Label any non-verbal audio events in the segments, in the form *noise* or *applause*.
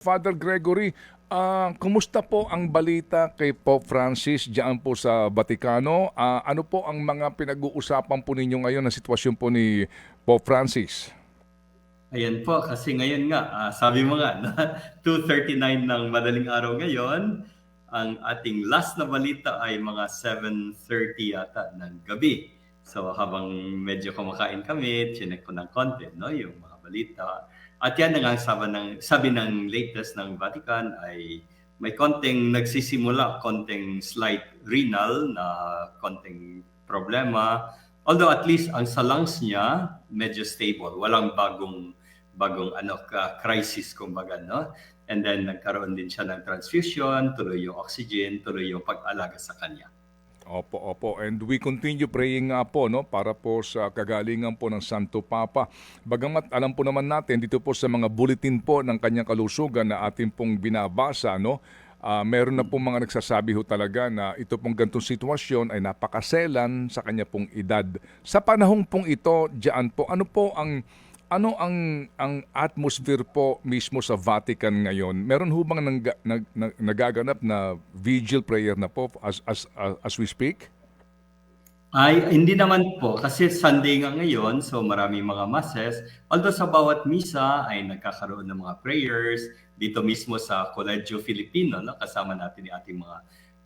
Father Gregory, ah, kumusta po ang balita kay Pope Francis diyan po sa Vatikano? Ah, ano po ang mga pinag-uusapan po ninyo ngayon na sitwasyon po ni Pope Francis? Ayan po, kasi ngayon nga, ah, sabi mo nga, *laughs* na 2.39 ng madaling araw ngayon, ang ating last na balita ay mga 7.30 yata ng gabi. So habang medyo kumakain kami, chinek ko ng konti, no, yung mga balita. At yan ang sabi ng, sabi ng latest ng Vatican ay may konting nagsisimula, konting slight renal na konting problema. Although at least ang sa lungs niya medyo stable, walang bagong bagong ano ka crisis kumbaga no. And then nagkaroon din siya ng transfusion, tuloy yung oxygen, tuloy yung pag-alaga sa kanya. Opo, opo. And we continue praying nga po no para po sa kagalingan po ng Santo Papa. Bagamat alam po naman natin dito po sa mga bulletin po ng kanyang kalusugan na ating pong binabasa no, ah, meron na po mga nagsasabi ho talaga na ito pong gantong sitwasyon ay napakaselan sa kanya pong edad. Sa panahong pong ito, diyan po, ano po ang ano ang ang atmosphere po mismo sa Vatican ngayon? Meron ho bang nang, nag, nag- nagaganap na vigil prayer na po as as as, we speak? Ay, hindi naman po. Kasi Sunday nga ngayon, so maraming mga masses. Although sa bawat misa ay nagkakaroon ng mga prayers. Dito mismo sa Colegio Filipino, no? kasama natin yung ating mga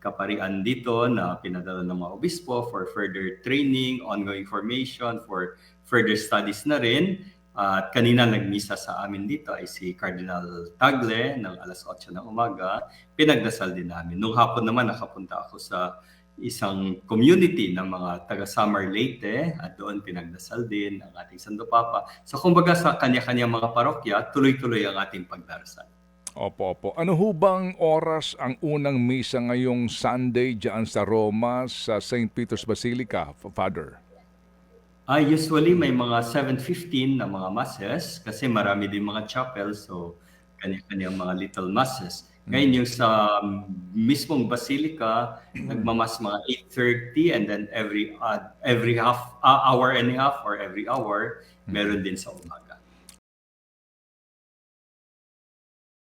kaparian dito na pinadala ng mga obispo for further training, ongoing formation, for further studies na rin. At kanina nagmisa sa amin dito ay si Cardinal Tagle ng alas 8 ng umaga. Pinagdasal din namin. Nung hapon naman nakapunta ako sa isang community ng mga taga Samar Leyte at doon pinagdasal din ang ating Santo Papa. So kumbaga sa kanya-kanyang mga parokya, tuloy-tuloy ang ating pagdarasal. Opo, opo. Ano ho bang oras ang unang misa ngayong Sunday diyan sa Roma sa St. Peter's Basilica, Father? Ah, usually may mga 7.15 na mga masses kasi marami din mga chapel so kanya-kanyang mga little masses. Ngayon yung sa mismong basilica, nagmamas mga 8.30 and then every uh, every half uh, hour and a half or every hour, meron din sa umaga.